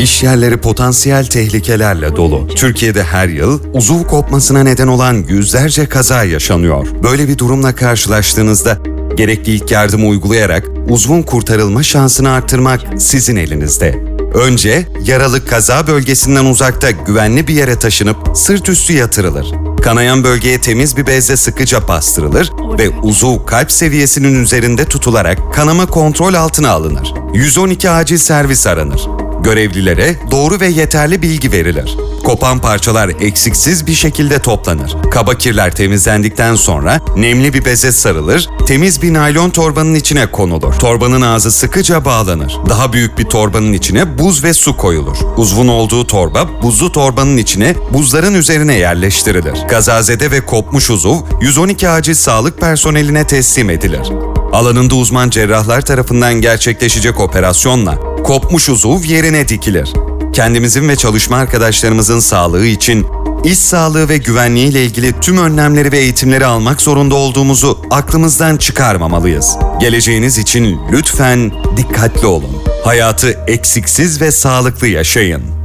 İş yerleri potansiyel tehlikelerle dolu. Türkiye'de her yıl uzuv kopmasına neden olan yüzlerce kaza yaşanıyor. Böyle bir durumla karşılaştığınızda gerekli ilk yardımı uygulayarak uzvun kurtarılma şansını arttırmak sizin elinizde. Önce yaralı kaza bölgesinden uzakta güvenli bir yere taşınıp sırt üstü yatırılır. Kanayan bölgeye temiz bir bezle sıkıca bastırılır ve uzuv kalp seviyesinin üzerinde tutularak kanama kontrol altına alınır. 112 acil servis aranır. Görevlilere doğru ve yeterli bilgi verilir. Kopan parçalar eksiksiz bir şekilde toplanır. Kaba kirler temizlendikten sonra nemli bir beze sarılır, temiz bir naylon torbanın içine konulur. Torbanın ağzı sıkıca bağlanır. Daha büyük bir torbanın içine buz ve su koyulur. Uzvun olduğu torba buzlu torbanın içine buzların üzerine yerleştirilir. Gazazede ve kopmuş uzuv 112 acil sağlık personeline teslim edilir. Alanında uzman cerrahlar tarafından gerçekleşecek operasyonla kopmuş uzuv yerine dikilir. Kendimizin ve çalışma arkadaşlarımızın sağlığı için iş sağlığı ve güvenliği ile ilgili tüm önlemleri ve eğitimleri almak zorunda olduğumuzu aklımızdan çıkarmamalıyız. Geleceğiniz için lütfen dikkatli olun. Hayatı eksiksiz ve sağlıklı yaşayın.